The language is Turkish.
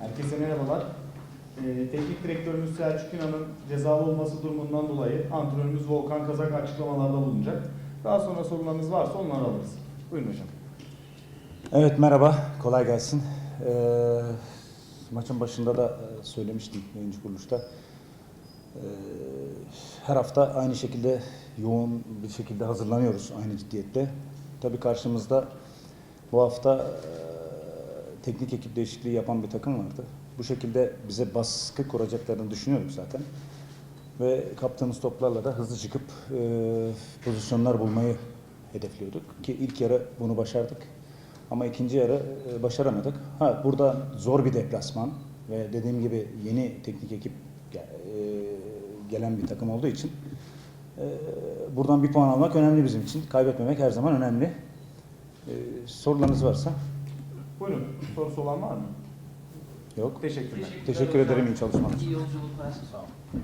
Herkese merhabalar. Ee, teknik direktörümüz Selçuk İnan'ın cezalı olması durumundan dolayı antrenörümüz Volkan Kazak açıklamalarda bulunacak. Daha sonra sorularınız varsa onları alırız. Buyurun hocam. Evet merhaba, kolay gelsin. Ee, maçın başında da e, söylemiştim yayıncı kuruluşta. Ee, her hafta aynı şekilde yoğun bir şekilde hazırlanıyoruz aynı ciddiyette. Tabii karşımızda bu hafta e, teknik ekip değişikliği yapan bir takım vardı. Bu şekilde bize baskı kuracaklarını düşünüyorduk zaten. Ve kaptığımız toplarla da hızlı çıkıp e, pozisyonlar bulmayı hedefliyorduk. Ki ilk yarı bunu başardık. Ama ikinci yarı e, başaramadık. Ha burada zor bir deplasman ve dediğim gibi yeni teknik ekip e, gelen bir takım olduğu için e, buradan bir puan almak önemli bizim için. Kaybetmemek her zaman önemli. E, sorularınız varsa Buyurun. Sorusu olan var mı? yok. Teşekkürler. Teşekkür ederim iyi çalışmalar. İyi yolculuklar. Sağ olun.